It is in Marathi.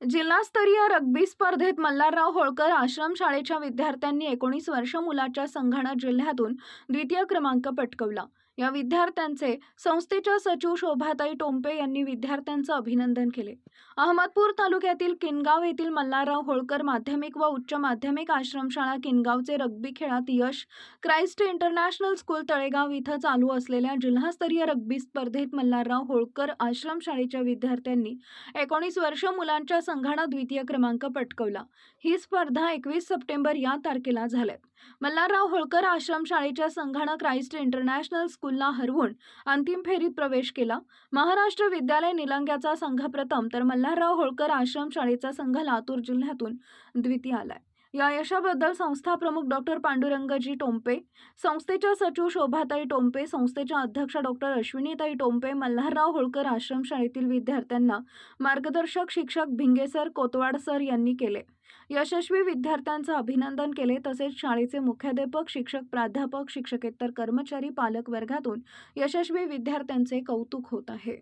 जिल्हास्तरीय रग्बी स्पर्धेत मल्हारराव होळकर आश्रमशाळेच्या विद्यार्थ्यांनी एकोणीस वर्ष मुलाच्या संघानं जिल्ह्यातून द्वितीय क्रमांक पटकवला. या विद्यार्थ्यांचे संस्थेच्या सचिव शोभाताई टोंपे यांनी विद्यार्थ्यांचं अभिनंदन केले. अहमदपूर तालुक्यातील किनगाव येथील मल्हारराव होळकर माध्यमिक व उच्च माध्यमिक आश्रमशाळा किनगावचे रग्बी खेळात यश क्राइस्ट इंटरनॅशनल स्कूल तळेगाव इथं चालू असलेल्या जिल्हास्तरीय रग्बी स्पर्धेत मल्हारराव होळकर आश्रमशाळेच्या विद्यार्थ्यांनी एकोणीस वर्ष मुलांच्या संघानं द्वितीय क्रमांक पटकवला. ही स्पर्धा एकवीस सप्टेंबर या तारखेला झाल्यात. मल्हारराव होळकर आश्रमशाळेच्या संघानं क्राईस्ट इंटरनॅशनल स्कूलला हरवून अंतिम फेरीत प्रवेश केला. महाराष्ट्र विद्यालय निलंग्याचा संघ प्रथम तर मल्हारराव होळकर आश्रमशाळेचा संघ लातूर जिल्ह्यातून द्वितीय आलाय. या यशाबद्दल संस्था प्रमुख डॉक्टर पांडुरंगजी टोंपे संस्थेच्या सचिव शोभाताई टोंपे संस्थेच्या अध्यक्ष डॉक्टर अश्विनीताई टोंपे मल्हारराव होळकर आश्रमशाळेतील विद्यार्थ्यांना मार्गदर्शक शिक्षक भिंगेसर कोतवाड सर यांनी केले. यशस्वी विद्यार्थ्यांचं अभिनंदन केले तसेच शाळेचे मुख्याध्यापक शिक्षक प्राध्यापक शिक्षकेतर कर्मचारी पालक वर्गातून यशस्वी विद्यार्थ्यांचे कौतुक होत आहे.